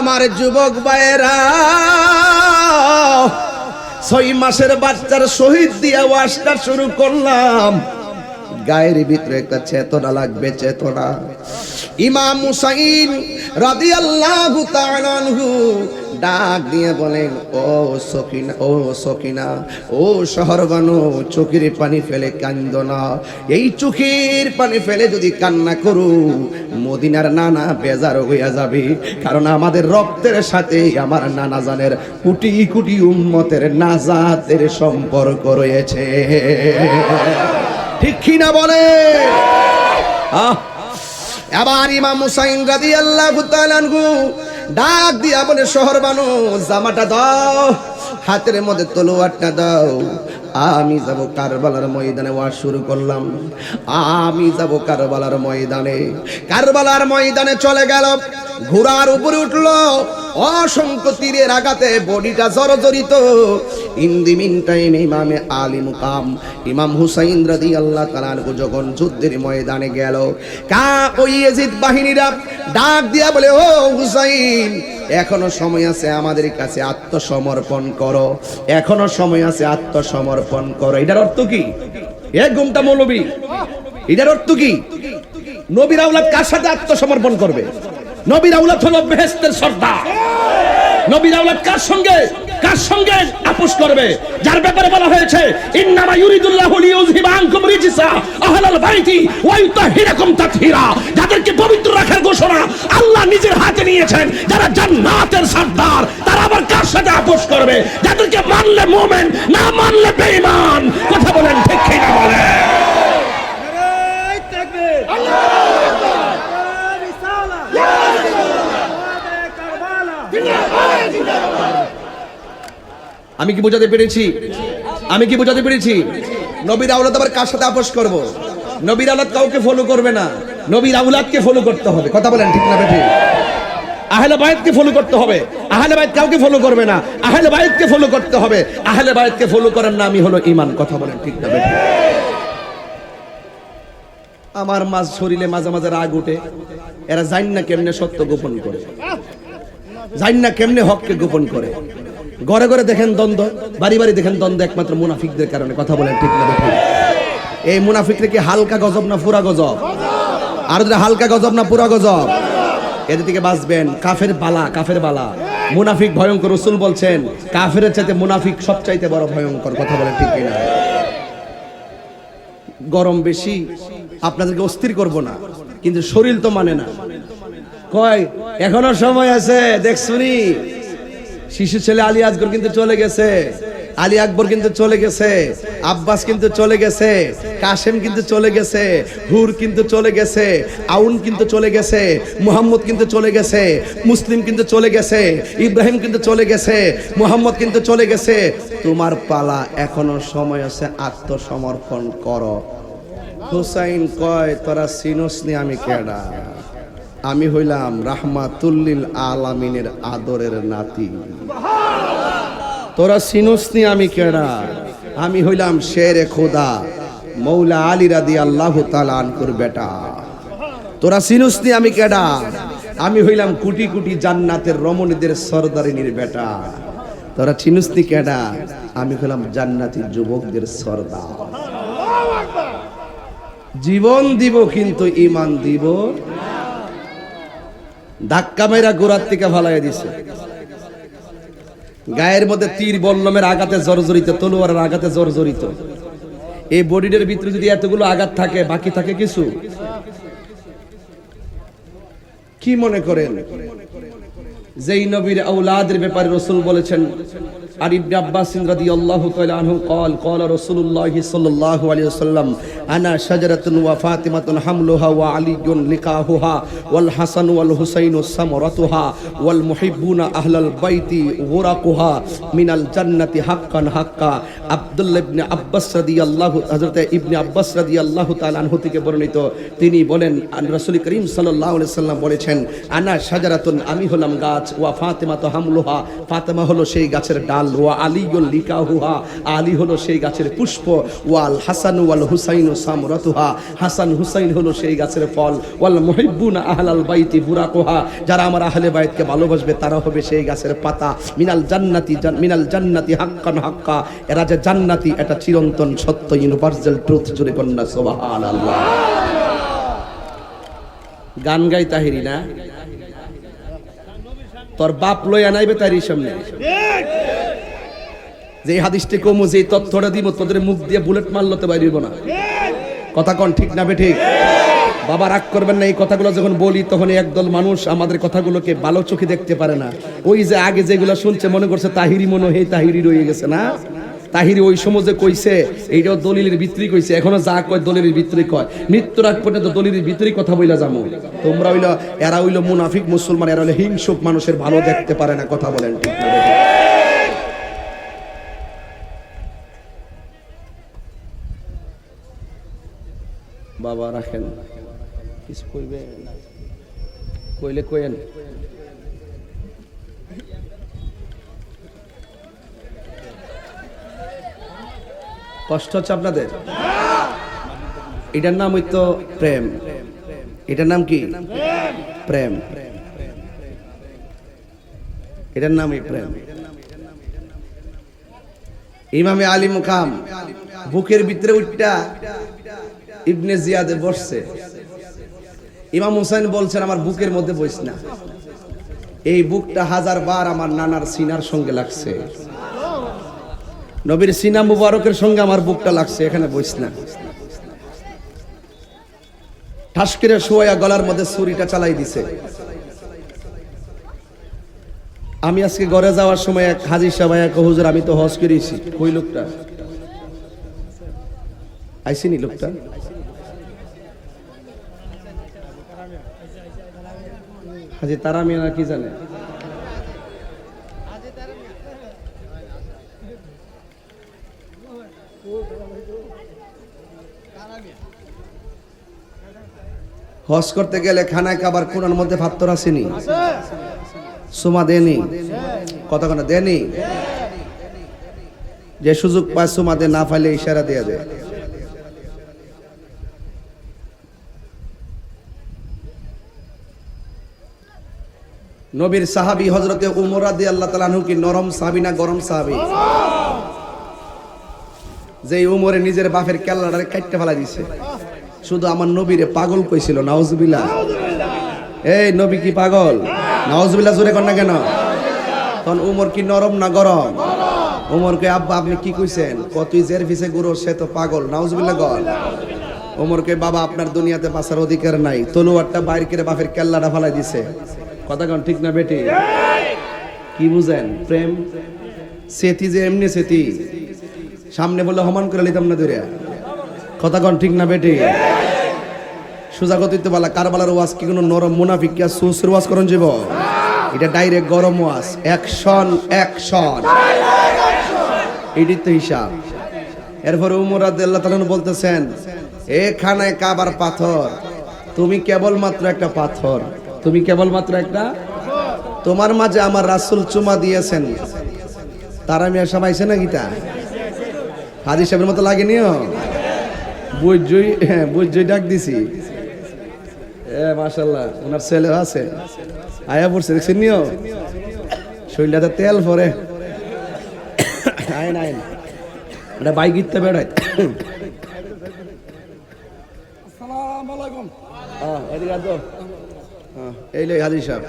আমার যুবক ভাইয়েরা, ছয় মাসের বাচ্চার শহীদ দিয়ে ওয়াশটা শুরু করলাম। গায়ের ভিতরে একটা চেতনা লাগবে, চেতনা। ইমাম মুসাইন রাদিয়াল্লাহু তাআলা আনহু ডাক দিয়ে বলেন, ও সকিনা ও সকিনা, ও শহর বানু চোখের পানি ফেলে কান্দ না। এই চোখের পানি ফেলে যদি কান্না করু, মদিনার নানা বেজার হইয়া যাবে। কারণ আমাদের রক্তের সাথে আমার নানা জানের কুটি কুটি উম্মতের নাজাতের সম্পর্ক রয়েছে। ঠিক কি না বলে আহ! এবার ইমাম মুসাইন রাদি আল্লাহ ডাক দিয়া বলে, শহর বানো জামাটা দাও, হাতের মধ্যে তলোয়ারটা দাও। আমি যাব কারবালার ময়দানে, ওয়াজ শুরু করলাম। আমি যাব কারবালার ময়দানে। কারবালার ময়দানে চলে গেল। ঘোড়ার উপরে উঠল। অসংখ্য তীরের আঘাতে বডিটা জর্জরিত। ইন দি মিন টাইম ইমামে আলী মুকাম, ইমাম হুসাইন রাদি আল্লাহ তালানকু যখন যুদ্ধের ময়দানে গেল, কা ওই এজিদ বাহিনীরা ডাক দিয়া বলে, ও হুসাইন, এখনও সময় আছে আমাদের কাছে আত্মসমর্পণ করো। এখনও সময় আছে আত্মসমর্পণ করো। এটার অর্থ কি? এ গুমটা মৌলবী, এটার অর্থ কি? নবীর আউলাদ কার সাথে আত্মসমর্পণ করবে? নবীর আউলাদ হলো নবীর আউলাদ কার সঙ্গে? কার সঙ্গে? আপোষ করবে। যার ব্যাপারে বলা হয়েছে, ইন্নামা ইউরিদুল্লাহু রিজসা, আহলাল বাইতি ওয়া যাদেরকে পবিত্র রাখার ঘোষণা আল্লাহ নিজের হাতে নিয়েছেন, যারা জান্নাতের সর্দার, তারা আবার কার সাথে আপোষ করবে? যাদেরকে মানলে মুমিন, না মানলে বেঈমান। কথা বলেন ঠিক কি না বলেন? আমি কি বোঝাতে পেরেছি? আমি কি বোঝাতে পেরেছি? নবীর আউলাদ আবার কার সাথে আপোষ করব? নবীর আউলাদ কাউকে ফলো করবে না। নবীর আউলাদকে ফলো করতে হবে। কথা বলেন ঠিক না বেঠিক আহলে বায়াতকে ফলো করতে হবে। আহলে বায়াত কাউকে ফলো করবে না। আহলে বায়াতকে ফলো করতে হবে। আহলে বায়াতকে ফলো করার নামই হলো ঈমান। কথা বলেন ঠিক না বেঠিক আমার মাঝ শরীরে মাঝে মাঝে রাগ উঠে। এরা জান না কেমনে সত্য গোপন করে? জান না কেমনে হককে গোপন করে? ঘরে ঘরে দেখেন দ্বন্দ্ব, বাড়ি বাড়ি দেখেন দ্বন্দ্ব একমাত্র মুনাফিকদের কারণে, কথা বলেন ঠিক না বেঠিক এই মুনাফিকরা কি হালকা গজব না পুরা গজব? আর যদি হালকা গজব না পুরা গজব? এদের থেকে বাঁচবেন, কাফের বালা কাফের বালা। মুনাফিক ভয়ঙ্কর রসুল বলছেন, কাফের চাইতে মুনাফিক সবচাইতে বড় ভয়ঙ্কর, কথা বলেন ঠিক কিনা? গরম বেশি, আপনাদেরকে অস্থির করব না, কিন্তু শরীর তো মানে না। কয়, এখনও সময় আছে, দেখ শুনি। শিশু ছেলে আলী আসগর কিন্তু চলে গেছে আলী আকবর কিন্তু চলে গেছে আব্বাস কিন্তু চলে গেছে কাশেম কিন্তু চলে গেছে হুর কিন্তু চলে গেছে আউন কিন্তু চলে গেছে মোহাম্মদ কিন্তু চলে গেছে মুসলিম কিন্তু চলে গেছে ইব্রাহিম কিন্তু চলে গেছে মোহাম্মদ কিন্তু চলে গেছে তোমার পালা এখনও সময় আছে আত্মসমর্পণ করো হুসাইন কয় তোরা সিনোসনি আমি কেডা আমি হইলাম রাহমাতুল্লিল আলামিনের আদরের নাতি। তোরা সিনুসনি আমি কেডা? আমি হইলাম শেরে খোদা, মৌলা আলী রাদি আল্লাহ আনকুর বেটা। তোরা সিনুসনি আমি কেডা? আমি হইলাম কুটি কুটি জান্নাতের রমণীদের সর্দারিনীর বেটা। তোরা চিনুসনি কেডা? আমি হইলাম জান্নাতি যুবকদের সর্দার। জীবন দিব কিন্তু ইমান দিব ধাক্কা মেরা গোড়ার থেকে ফালাই দিছে। গায়ের মধ্যে তীর বল্লমের আঘাতে জর্জরিত, তলোয়ারের আঘাতে জর্জরিত। এই বডিডের ভিতরে যদি এতগুলো আঘাত থাকে, বাকি থাকে কিছু? কি মনে করেন? যেই নবীর আউলাদের ব্যাপারে রসুল বলেছেন আর ইবনে আব্বাস রাদিয়াল্লাহু তাআলা আনহু قال قال رسول الله صلى الله عليه وسلم انا شجره وفاطمه حملها وعلي لقاؤها والحسن والحسين ثمرتها والمحبون اهل البيت غرقها من الجنه حقا حقا আব্দুল্লাহ ইবনে আব্বাস রাদিয়াল্লাহু হযরত ইবনে আব্বাস রাদিয়াল্লাহু তাআলা আনহু থেকে বর্ণিত তিনি বলেন রাসূল করিম সাল্লাল্লাহু আলাইহি সাল্লাম বলেছেন আনা শাজারাতুন আমি হলাম গাছ ওয়া ফাতেমা তো হামলুহা ফাতেমা হলো সেই গাছের ডাল ডাল ওয়া আলিগুল লিকাহুহা। আলী হলো সেই গাছের পুষ্প, ওয়াল হাসান ওয়াল হুসাইন সামরাতুহা। হাসান হুসাইন হলো সেই গাছের ফল, ওয়াল মুহিব্বুনা আহলাল বাইতি বুরাকুহা। যারা আমার আহলে বাইতকে ভালোবাসবে, তারা হবে সেই গাছের পাতা। মিনাল জান্নাতি জান- মিনাল জান্নাতি হাক্কান হাক্কা। এরা যে জান্নাতি, এটা চিরন্তন সত্য ইউনিভার্সাল ট্রুথ জুড়ে কন্যা, সুবহানাল্লাহ। গান গাই তাহিরি না? তোর বাপ লইয়া নাইবে তাইরি সামনে? যে হাদিসটি কমু, যে তথ্যটা দিব, তোদের মুখ দিয়ে বুলেট মারলো তো বাইরিব না। কথা কন, ঠিক না বে ঠিক বাবা রাগ করবেন না, এই কথাগুলো যখন বলি তখন একদল মানুষ আমাদের কথাগুলোকে ভালো চোখে দেখতে পারে না। ওই যে আগে যেগুলো শুনছে, মনে করছে তাহিরি মনে হয় তাহিরি রয়ে গেছে না? তাহিরি ওই সমাজে কইছে, এইটাও দলিলের ভিতরে কইছে, এখনও যা কয় দলিলের ভিতরে কয়। মৃত্যুর আগ পর্যন্ত দলিলের ভিতরে কথা বইলা যাব। তোমরা হইল, এরা হইল মুনাফিক মুসলমান, এরা হইল হিংসুক মানুষের ভালো দেখতে পারে না, কথা বলেন, ঠিক না বাবা রাখেন। কিছু কইবে? কইলে কইেন কষ্ট হচ্ছে আপনাদের? এটার নাম হইতো প্রেম। এটার নাম কি? প্রেম। এটার নামই প্রেম। ইমামে আলী মুকাম বুকের ভিতরে উঠটা ইবনে জিয়াদে বসছে। ইমাম হুসাইন বলছেন, আমার বুকের মধ্যে বইস না। এই বুকটা হাজার বার আমার নানার সিনার সঙ্গে লাগছে। নবীর সিনা মুবারকের সঙ্গে আমার বুকটা লাগছে, এখানে বইস না। ঠাস করে শোয়া গলার মধ্যে ছুরিটা চালাই দিছে। আমি আজকে ঘরে যাওয়ার সময় এক হাজির সাহেব এক হুজুর, আমি তো হজ করেছি। ওই লোকটা? আইসিনি লোকটা? হাজি তারা মিয়ানা কি জানে? হজ করতে গেলে খানায় খাবার কোনার মধ্যে ভাত্তর আসেনি সুমা দেনি কথা কথা দেনি যে সুযোগ পায় সুমা দে না পাইলে ইশারা দেয়া দেয় নবীর সাহাবি হজরতে উমর রাদি আল্লাহ তালানহু কি নরম সাহাবি না গরম সাহাবি? যে উমরে নিজের বাপের কেল্লাটারে কাটতে ফেলা দিছে। শুধু আমার নবীরে পাগল কইছিল, নাউজুবিল্লাহ। এই নবী কি পাগল? নাউজুবিল্লাহ জোরে কর না কেন? তখন উমর কি নরম না গরম? উমর কে আব্বা, আপনি কি কইছেন? কতই জের ফিসে গুরু, সে তো পাগল। নাউজুবিল্লাহ গল ওমরকে বাবা, আপনার দুনিয়াতে বাঁচার অধিকার নাই। তলুয়ারটা বাইর করে বাপের কেল্লাটা ফালাই দিছে। কথা কন, ঠিক না বেটি? কি বুঝেন? প্রেম? সেতি যে এমনি সেতি। সামনে বলে হমান করে লিতাম না দূরে কথা কন, ঠিক না বেটি? সোজা গতিতে বলা কারবালার ওয়াজ কি কোনো নরম মুনাফিক কি সুসুর ওয়াজ করন যাব এটা ডাইরেক্ট গরম ওয়াজ। Action action. এটি তো হিসাব। এরপরে উমর আল্লাহ তালন বলতেছেন এখানে কাবার পাথর, তুমি কেবলমাত্র একটা পাথর। তুমি কেবলমাত্র একটা? তোমার মাঝে আমার রাসুল চুমা দিয়েছেন। তারা মিয়া সবাইছে না গীতা হাজি সাহেবের মতো লাগেনিও? বুঝই হ্যাঁ বুঝই ডাক দিছি। এ মাশাল্লাহ ওনার ছেলে আছে। আয়া পড়ছে দেখছেন নিও? শরীরটাতে তেল পরে আইন আইন। এটা বাইক ইতে বেড়ায়। হ্যাঁ, এদিকে আয় তো। হ্যাঁ, এই লে হাজি সাহেব।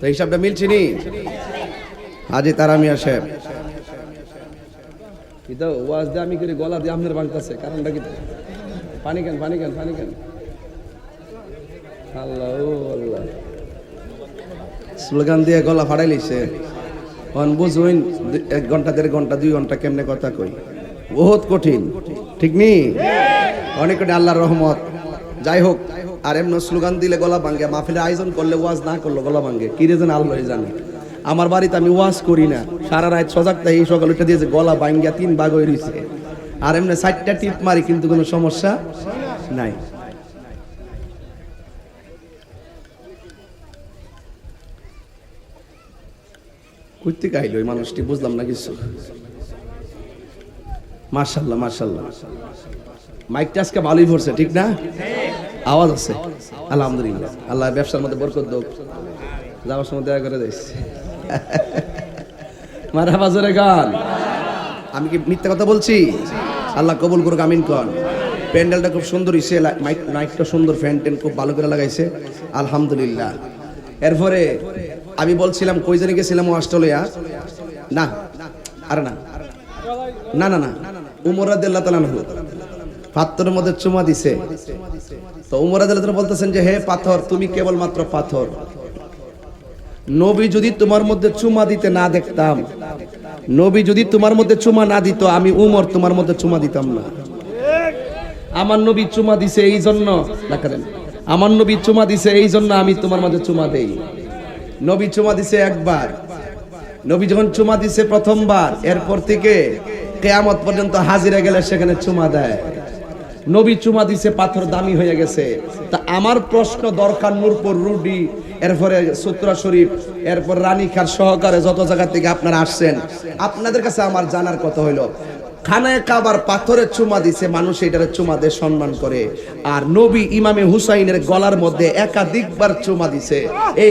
তো হিসাবটা মিলছে নি? হাজি তারা মিয়া সাহেব কি তো ওয়াজ দিয়ে আমি করে, গলা দিয়ে আপনার বাংতাছে কারণটা কি? পানি কেন পানি কেন পানি কেন আল্লাহ আল্লাহ। স্লোগান দিয়ে গলা ফাড়াই লিছে। অন বুঝুইন দু- এক ঘণ্টা, দেড় ঘণ্টা, দুই ঘণ্টা কেমনে কথা কই? বহুত কঠিন, ঠিক নি? অনেক আল্লাহর রহমত। যাই হোক আর এমন স্লোগান দিলে গলা ভাঙ্গে মাহফিলের আয়োজন করলে ওয়াজ না করলে গলা ভাঙ্গে। কি রে যেন আল্লাহ জানে। আমার বাড়িতে আমি ওয়াজ করি না। সারা রাত সজাগতা এই সকাল উঠে দিয়েছে গলা ভাঙ্গিয়া তিন ভাগ হয়ে রয়েছে আর এমনি চারটা টিপ মারি, কিন্তু কোনো সমস্যা নাই। করতে গাইলো ওই মানুষটি? বুঝলাম না কিছু। মার্শাল্লাহ মার্শাল্লাহ মাইকটা আজকে ভালোই ভরছে, ঠিক না? আওয়াজ আছে? আলহামদুলিল্লাহ। আল্লাহ ব্যবসার মধ্যে বরকত দোক। যাওয়ার সময় দয়া করে দিস মারা বাজারে গান। আমি কি মিথ্যা কথা বলছি? আল্লাহ কবুল করুক, আমিন কন। প্যান্ডেলটা খুব সুন্দর হয়েছে মাইক নাইটটা সুন্দর, ফ্যান ট্যান খুব ভালো করে লাগাইছে। আলহামদুলিল্লাহ। এরপরে আমি বলছিলাম, কই জানি গেছিলাম অস্ট্রেলিয়া? না, আরে না। না না না। উমর রাদিয়াল্লাহু তাআলা আনহু। পাথরের মধ্যে চুমা দিছে। তো উমর রাদিয়াল্লাহু বলতেছেন যে, হে পাথর, তুমি কেবল মাত্র পাথর। নবী যদি তোমার মধ্যে চুমা দিতে না দেখতাম, নবী যদি তোমার মধ্যে চুমা না দিত, আমি উমর তোমার মধ্যে চুমা দিতাম না। আমার নবী চুমা দিছে এই জন্য দেখালেন আমার নবী চুমা দিছে এই জন্য আমি তোমার মাঝে চুমা দেই। নবী চুমা দিছে একবার। নবী যখন চুমা দিছে প্রথমবার, এরপর থেকে কেয়ামত পর্যন্ত হাজিরা গেলে সেখানে চুমা দেয়। নবী চুমা দিছে, পাথর দামি হয়ে গেছে। তা আমার প্রশ্ন দরকার নূরপুর রুডি, এরপরে সুত্রা শরীফ, এরপর রানীখার সহকারে যত জায়গা থেকে আপনারা আসছেন, আপনাদের কাছে আমার জানার কথা হইল, খানায় কাবার পাথরের চুমা দিছে মানুষ, এটারে চুমা দিয়ে সম্মান করে। আর নবী ইমামে হুসাইনের গলার মধ্যে একাধিকবার চুমা দিছে। এই